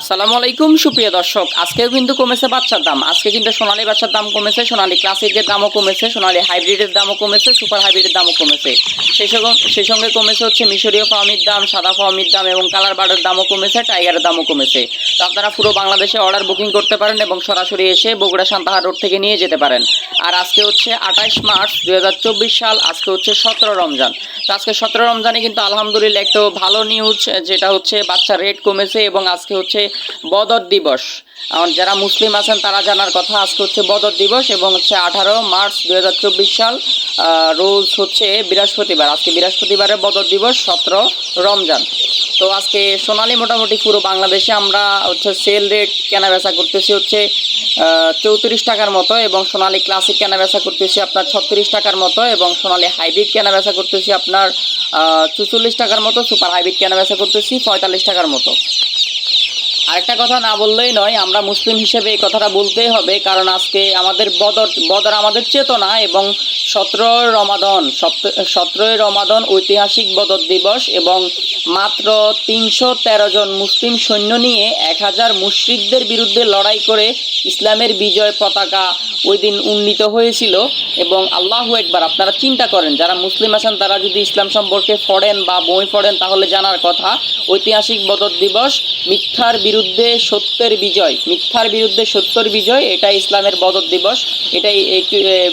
আসসালামু আলাইকুম, সুপ্রিয় দর্শক। আজকেও কিন্তু কমেছে বাচ্চার দাম। আজকে কিন্তু সোনালী বাচ্চার দাম কমেছে, সোনালী ক্লাসিকের দামও কমেছে, সোনালী হাইব্রিডের দামও কমেছে, সুপার হাইব্রিডের দামও কমেছে। সেই সেই সঙ্গে কমেছে হচ্ছে মিশরীয় ফার্মির দাম, সাদা ফার্মির দাম এবং কালার বার্ডের দামও কমেছে, টাইগারের দামও কমেছে। তো আপনারা পুরো বাংলাদেশে অর্ডার বুকিং করতে পারেন এবং সরাসরি এসে বগুড়া সান্তাহার রোড থেকে নিয়ে যেতে পারেন। আর আজকে হচ্ছে আঠাশ মার্চ দু হাজার চব্বিশ সাল, আজকে হচ্ছে সতেরো রমজান। তো আজকে সতেরো রমজানে কিন্তু আলহামদুলিল্লাহ একটু ভালো নিউজ যেটা হচ্ছে বাচ্চার রেট কমেছে এবং আজকে হচ্ছে বদর দিবস। যারা মুসলিম আছেন, তারা জানার কথা আজকে হচ্ছে বদর দিবস এবং হচ্ছে আঠারো মার্চ দু হাজার চব্বিশ সাল রোজ হচ্ছে বৃহস্পতিবার। আজকে বৃহস্পতিবারে বদর দিবস, সতেরো রমজান। তো আজকে সোনালি মোটামুটি পুরো বাংলাদেশে আমরা হচ্ছে সেল রেট কেনা বেচা করতেছি হচ্ছে চৌত্রিশ টাকার মতো এবং সোনালি ক্লাসিক কেনা বেচা করতেছি আপনার ছত্রিশ টাকার মতো এবং সোনালি হাইব্রিড কেনা বেচা করতেছি আপনার চুচল্লিশ টাকার মতো সুপার হাইব্রিড কেনা বেচা করতেছি পঁয়তাল্লিশ টাকার মতো। আরেকটা কথা না বললেই নয়, আমরা মুসলিম হিসেবে এই কথাটা বলতেই হবে, কারণ আজকে আমাদের বদর বদর আমাদের চেতনা এবং সতেরোই রমাদন সতেরোই রমাদন ঐতিহাসিক বদর দিবস এবং মাত্র তিনশো তেরো জন মুসলিম সৈন্য নিয়ে এক হাজার মুশ্রিকদের বিরুদ্ধে লড়াই করে ইসলামের বিজয় পতাকা ওই দিন উন্নীত হয়েছিল এবং আল্লাহ একবার, আপনারা চিন্তা করেন, যারা মুসলিম আছেন তারা যদি ইসলাম সম্পর্কে পড়েন বা বই পড়েন তাহলে জানার কথা, ঐতিহাসিক বদর দিবস মিথ্যার বিরুদ্ধে সত্যের বিজয়, মিথ্যার বিরুদ্ধে সত্যের বিজয়, এটাই ইসলামের বদর দিবস, এটাই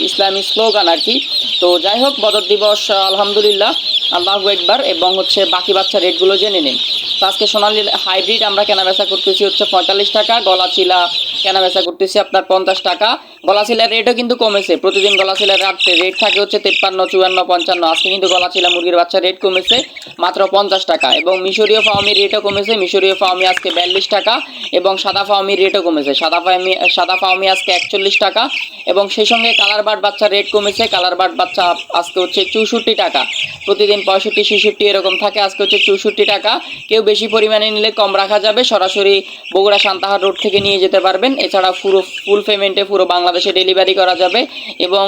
ইসলামী স্লোগান আর কি। তো যাই হোক, বদর দিবস আলহামদুলিল্লাহ, আল্লাহ একবার, এবং হচ্ছে বাকি বাচ্চা রেটগুলো জেনে নিন। তো আজকে সোনালি হাইব্রিড আমরা কেনা বেচা করতেছি হচ্ছে পঁয়তাল্লিশ টাকা গলা চিলা কেনা বেচা করতেছি আপনার পঞ্চাশ টাকা। গলা চিলার রেটও কিন্তু কমেছে, প্রতিদিন গলা চিলার রেট থাকে হচ্ছে তেপ্পান্ন, চুয়ান্ন, পঞ্চান্ন। আজকে কিন্তু গলা চিলা মুরগির বাচ্চা রেট কমেছে মাত্র পঞ্চাশ টাকা, এবং মিশরীয় ফার্মির রেটও কমেছে, মিশরীয় ফার্মি আজকে বিয়াল্লিশ টাকা, এবং সাদা ফার্মির রেটও কমেছে। সাদা ফার্মি সাদা ফার্মি আজকে একচল্লিশ টাকা, এবং সেই সঙ্গে কালার বাট বাচ্চার রেট কমেছে কালার বার্ড বাচ্চা আজকে হচ্ছে চৌষট্টি টাকা। প্রতিদিন পঁয়ষট্টি, ছেষট্টি এরকম থাকে, আজকে হচ্ছে চৌষট্টি টাকা। কেউ বেশি পরিমাণে নিলে কম রাখা যাবে, সরাসরি বগুড়া সান্তাহার রোড থেকে নিয়ে যেতে পারবেন। এছাড়া পুরো ফুল পেমেন্টে পুরো বাংলাদেশে ডেলিভারি করা যাবে এবং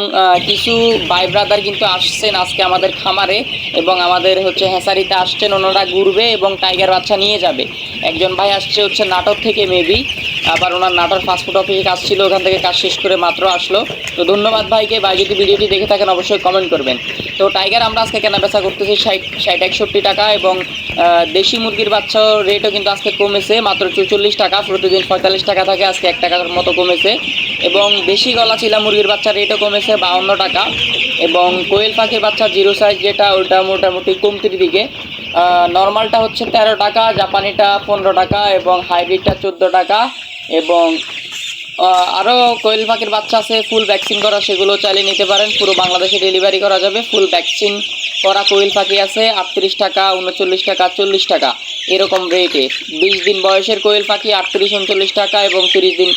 কিছু ভাই ব্রাদার কিন্তু আসছেন আজকে আমাদের খামারে এবং আমাদের হচ্ছে হেসারিতে আসছেন, ওনারা ঘুরবে এবং টাইগার বাচ্চা নিয়ে যাবে। একজন ভাই আসছে হচ্ছে নাটক থেকে মেবি আবার ওনার নাটোর পাসপোর্ট অফিসে কাজ ছিল, ওখান থেকে কাজ শেষ করে মাত্র আসলো। তো ধন্যবাদ ভাইকে, ভাই যদি ভিডিওটি দেখে থাকেন অবশ্যই কমেন্ট করবেন। তো টাইগার আমরা আজকে কেনা বেচা করতেছি ষাট ষাট একষট্টি টাকা এবং দেশি মুরগির বাচ্চার রেটও কিন্তু আজকে কমেছে, মাত্র চৌচল্লিশ টাকা, প্রতিদিন পঁয়তাল্লিশ টাকা থাকে, আজকে এক টাকার মতো কমেছে। এবং দেশি গলা চিলা মুরগির বাচ্চার রেটও কমেছে বাউন্ন টাকা এবং কোয়েল পাখির বাচ্চা জিরো সাইজ যেটা, ওটা মোটামুটি কমতির দিকে। নর্মালটা হচ্ছে তেরো টাকা, জাপানিটা পনেরো টাকা এবং হাইব্রিডটা চোদ্দ টাকা। এবং আরও কোয়েল পাখির বাচ্চা আছে ফুল ভ্যাকসিন করা, সেগুলো চালিয়ে নিতে পারেন। পুরো বাংলাদেশে ডেলিভারি করা যাবে। ফুল ভ্যাকসিন করা কোয়েল পাখি আছে, আটত্রিশ টাকা, উনচল্লিশ টাকা, চল্লিশ টাকা। এরকম রেটে বিশ দিন বয়সের কোয়েল পাখি, আটত্রিশ, উনচল্লিশ টাকা এবং তিরিশ দিন।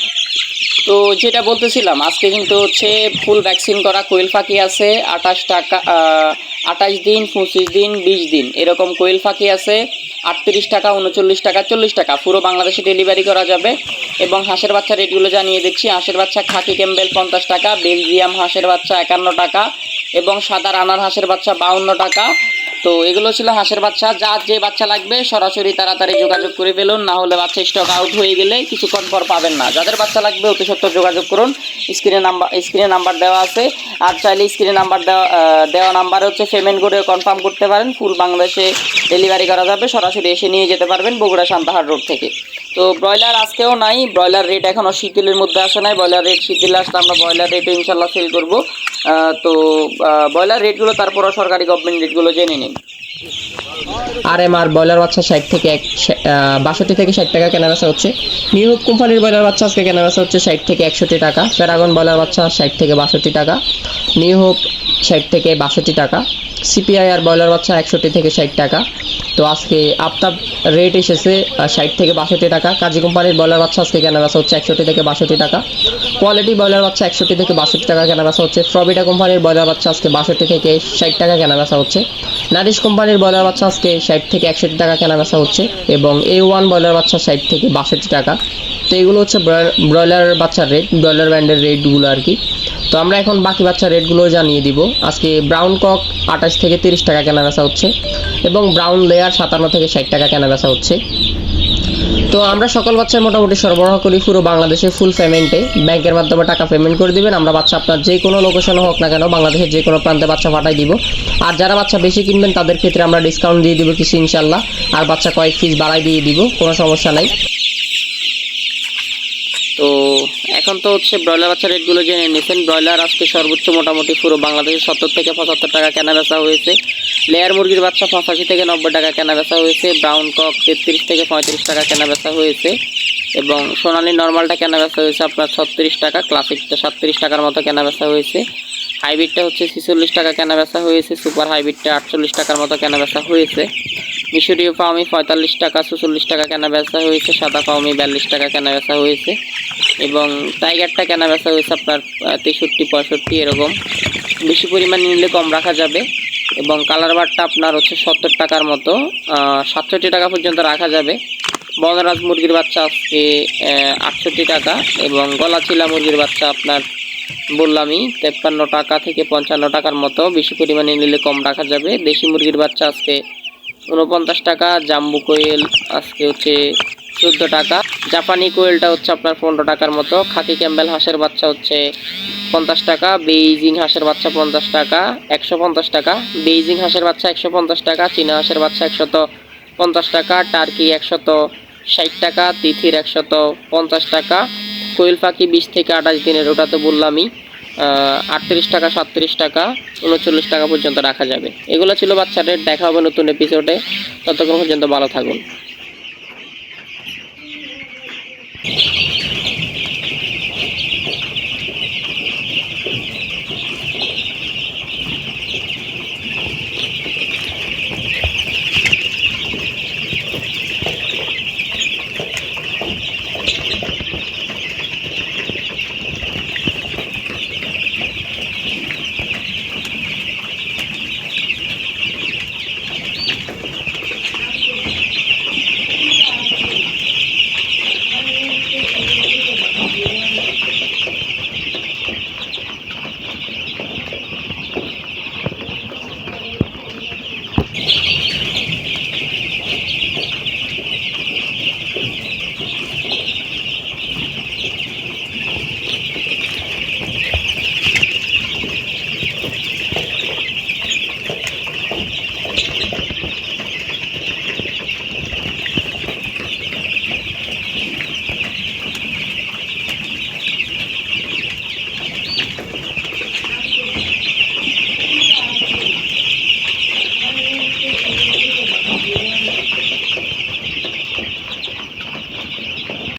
তো যেটা বলতেছিলাম, আজকে কিন্তু হচ্ছে ফুল ভ্যাকসিন করা কোয়েল পাখি আছে, আঠাশ টাকা আঠাশ দিন, পঁচিশ দিন, বিশ দিন। এরকম কোয়েল পাখি আছে। আটত্রিশ টাকা, উনচল্লিশ টাকা, চল্লিশ টাকা। পুরো বাংলাদেশে ডেলিভারি করা যাবে। এবং হাঁসের বাচ্চা রেটগুলো জানিয়ে দিচ্ছি। হাঁসের বাচ্চা খাকি ক্যাম্বেল পঞ্চাশ টাকা, বেলজিয়াম হাঁসের বাচ্চা একান্ন টাকা, এবং সাদা রানার হাঁসের বাচ্চা বাউন্ন টাকা তো এগুলো ছিল হাঁসের বাচ্চা। যার যে বাচ্চা লাগবে, সরাসরি তাড়াতাড়ি যোগাযোগ করে ফেলুন, না হলে বাচ্চা স্টক আউট হয়ে গেলে কিছুক্ষণ পর পাবেন না। যাদের বাচ্চা লাগবে অতি সত্তর যোগাযোগ করুন। স্ক্রিনে নাম্বার স্ক্রিনে নাম্বার দেওয়া আছে। আর চাইলে স্ক্রিনে নাম্বার দেওয়া দেওয়া নাম্বারে হচ্ছে পেমেন্ট করে কনফার্ম করতে পারেন। ফুল বাংলাদেশে ডেলিভারি করা যাবে। সরাসরি এসে নিয়ে যেতে পারবেন বগুড়া সান্তাহার রোড থেকে। তো ব্রয়লার আজকেও নাই, ব্রয়লার রেট এখনও শীতলের মধ্যে আসে নাই, ব্রয়লার রেট শীতলে আসলে আমরা ব্রয়লার রেটে ইনশাল্লাহ সেল করব। তো ব্রয়লার রেটগুলো তারপরও সরকারি গভর্নমেন্ট রেটগুলো জেনে নিন। আর এম আর ব্রয়লার বাচ্চা ষাট থেকে এক বাষট্টি থেকে ষাট টাকা কেনা বেচা হচ্ছে। নিউ কোম্পানির ব্রয়লার বাচ্চা আজকে কেনা বেচা হচ্ছে ষাট থেকে একষট্টি টাকা। প্যারাগন ব্রয়লার বাচ্চা ষাট থেকে বাষট্টি টাকা। নিউ হোপ ষাট থেকে বাষট্টি টাকা। সিপিআই আর ব্রয়লার বাচ্চা একষট্টি থেকে ষাট টাকা। তো আজকে আফতাব রেট এসেছে ষাট থেকে বাষট্টি টাকা। কাজী কোম্পানির ব্রয়লার বাচ্চা আজকে কেনা বেচা হচ্ছে একষট্টি থেকে বাষট্টি টাকা। কোয়ালিটি ব্রয়লার বাচ্চা একষট্টি থেকে বাষট্টি টাকা কেনা বেচা হচ্ছে। ফ্রবিটা কোম্পানির ব্রয়লার বাচ্চা আজকে বাষট্টি থেকে ষাট টাকা কেনা বেচা হচ্ছে। নারিশ কোম্পানির ব্রয়লার বাচ্চা আজকে ষাট থেকে একষট্টি টাকা কেনা বেচা হচ্ছে এবং এ ওয়ান ব্রয়লার বাচ্চা ষাট থেকে বাষট্টি টাকা। তো এগুলো হচ্ছে ব্রয়লার বাচ্চার রেট ব্রয়লার ব্র্যান্ডের রেটগুলো আর কি। তো আমরা এখন বাকি বাচ্চা রেটগুলো জানিয়ে দিব। আজকে ব্রাউন কক আঠাশ থেকে তিরিশ টাকা কেনা বেচা হচ্ছে এবং ব্রাউন লেয়ার সাতান্ন থেকে ষাট টাকা কেনা বেচা হচ্ছে। তো আমরা সকল বাচ্চার মোটামুটি সরবরাহ করি পুরো বাংলাদেশে ফুল পেমেন্টে ব্যাংকের মাধ্যমে টাকা পেমেন্ট করে দিবেন। আমরা বাচ্চা আপনার যে কোনো লোকেশনে হোক না কেন বাংলাদেশের যে কোনো প্রান্তে বাচ্চা পাঠাই দিব। আর যারা বাচ্চা বেশি কিনবেন তাদের ক্ষেত্রে আমরা ডিসকাউন্ট দিয়ে দিব কিছু ইনশাল্লাহ আর বাচ্চা কয়েক পিস বাড়াই দিয়ে দিব, কোনো সমস্যা নাই। তো এখন তো হচ্ছে ব্রয়লার বাচ্চা রেটগুলো জেনে নিয়েছেন। ব্রয়লার আজকে সর্বোচ্চ মোটামুটি পুরো বাংলাদেশে সত্তর থেকে পঁচাত্তর টাকা কেনা বেচা হয়েছে। লেয়ার মুরগির বাচ্চা পঁচাশি থেকে নব্বই টাকা কেনা বেচা হয়েছে। ব্রাউন কক তেত্রিশ থেকে পঁয়ত্রিশ টাকা কেনা বেচা হয়েছে। এবং সোনালি নর্মালটা কেনা বেচা হয়েছে আপনার ছত্রিশ টাকা, ক্লাসিকটা সাতত্রিশ টাকার মতো কেনা বেচা হয়েছে। হাইব্রিডটা হচ্ছে ছেচল্লিশ টাকা কেনা বেচা হয়েছে। সুপার হাইব্রিডটা আটচল্লিশ টাকার মতো কেনা বেচা হয়েছে। মিশরীয় ফাউমি পঁয়তাল্লিশ টাকা চুচল্লিশ টাকা কেনা বেচা হয়েছে, সাদা ফাউমি বিয়াল্লিশ টাকা কেনা বেচা হয়েছে এবং টাইগারটা কেনা বেচা হয়েছে আপনার তেষট্টি, পঁয়ষট্টি এরকম। বেশি পরিমাণ নিলে কম রাখা যাবে এবং কালার বারটা আপনার হচ্ছে সত্তর টাকার মতো সাতষট্টি টাকা পর্যন্ত রাখা যাবে। বনরাজ মুরগির বাচ্চা আজকে আটষট্টি টাকা এবং গলাচিলা মুরগির বাচ্চা আপনার বললামই, তেপ্পান্ন টাকা থেকে পঞ্চান্ন টাকার মতো, বেশি পরিমাণে নিলে কম রাখা যাবে। দেশি মুরগির বাচ্চা আজকে উনপঞ্চাশ টাকা, জাম্বু কোয়েল, আজকে হচ্ছে চোদ্দ টাকা। জাপানি কোয়েলটা হচ্ছে আপনার পনেরো টাকার মতো। খাকি ক্যাম্বেল হাঁসের বাচ্চা হচ্ছে পঞ্চাশ টাকা, বেইজিং হাঁসের বাচ্চা পঞ্চাশ টাকা, একশো পঞ্চাশ টাকা। বেইজিং হাঁসের বাচ্চা একশো পঞ্চাশ টাকা, চীনা হাঁসের বাচ্চা একশত পঞ্চাশ টাকা, টার্কি একশত ষাট টাকা, তিথির একশত পঞ্চাশ টাকা। কোয়েল পাখি বিশ থেকে আঠাশ দিনের, ওটা তো বললামই। আটত্রিশ টাকা, সাতত্রিশ টাকা, উনচল্লিশ টাকা পর্যন্ত রাখা যাবে। এগুলো ছিল বাচ্চাদের রেট দেখা হবে নতুন এপিসোডে ততক্ষণ পর্যন্ত ভালো থাকুন।